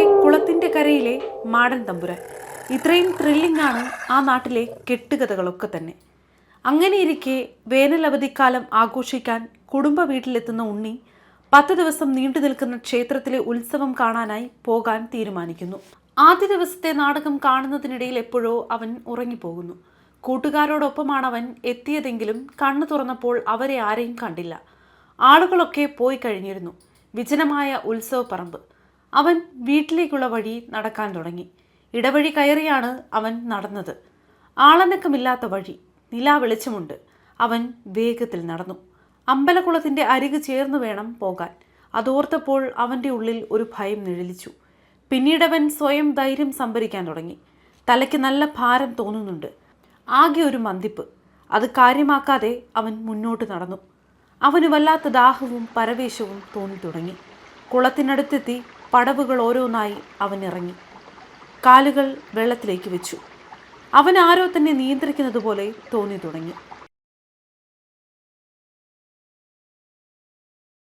അതെ കുളത്തിന്റെ കരയിലെ മാടൻ തമ്പുരാൻ. ഇത്രയും ത്രില്ലിംഗ് ആണ് ആ നാട്ടിലെ കെട്ടുകഥകളൊക്കെ തന്നെ. അങ്ങനെയിരിക്കെ വേനൽ അവധിക്കാലം ആഘോഷിക്കാൻ കുടുംബ വീട്ടിലെത്തുന്ന ഉണ്ണി പത്ത് ദിവസം നീണ്ടു നിൽക്കുന്ന ക്ഷേത്രത്തിലെ ഉത്സവം കാണാനായി പോകാൻ തീരുമാനിക്കുന്നു. ആദ്യ ദിവസത്തെ നാടകം കാണുന്നതിനിടയിൽ എപ്പോഴോ അവൻ ഉറങ്ങിപ്പോകുന്നു. കൂട്ടുകാരോടൊപ്പമാണ് അവൻ എത്തിയതെങ്കിലും കണ്ണു തുറന്നപ്പോൾ അവരെ ആരെയും കണ്ടില്ല. ആളുകളൊക്കെ പോയി കഴിഞ്ഞിരുന്നു. വിജനമായ ഉത്സവപ്പറമ്പ്. അവൻ വീട്ടിലേക്കുള്ള വഴി നടക്കാൻ തുടങ്ങി. ഇടവഴി കയറിയാണ് അവൻ നടന്നത്. ആളനക്കമില്ലാത്ത വഴി നിലാ വെളിച്ചമുണ്ട്. അവൻ വേഗത്തിൽ നടന്നു. അമ്പലക്കുളത്തിന്റെ അരികു ചേർന്ന് വേണം പോകാൻ. അതോർത്തപ്പോൾ അവന്റെ ഉള്ളിൽ ഒരു ഭയം നിഴലിച്ചു. പിന്നീടവൻ സ്വയം ധൈര്യം സംഭരിക്കാൻ തുടങ്ങി. തലയ്ക്ക് നല്ല ഭാരം തോന്നുന്നുണ്ട്. ആകെ ഒരു മന്തിപ്പ്. അത് കാര്യമാക്കാതെ അവൻ മുന്നോട്ട് നടന്നു. അവന് വല്ലാത്ത ദാഹവും പരവേശവും തോന്നി തുടങ്ങി കുളത്തിനടുത്തെത്തി പടവുകൾ ഓരോന്നായി അവൻ ഇറങ്ങി. കാലുകൾ വെള്ളത്തിലേക്ക് വെച്ചു. അവൻ ആരോ തന്നെ നിയന്ത്രിക്കുന്നത് പോലെ തോന്നി തുടങ്ങി.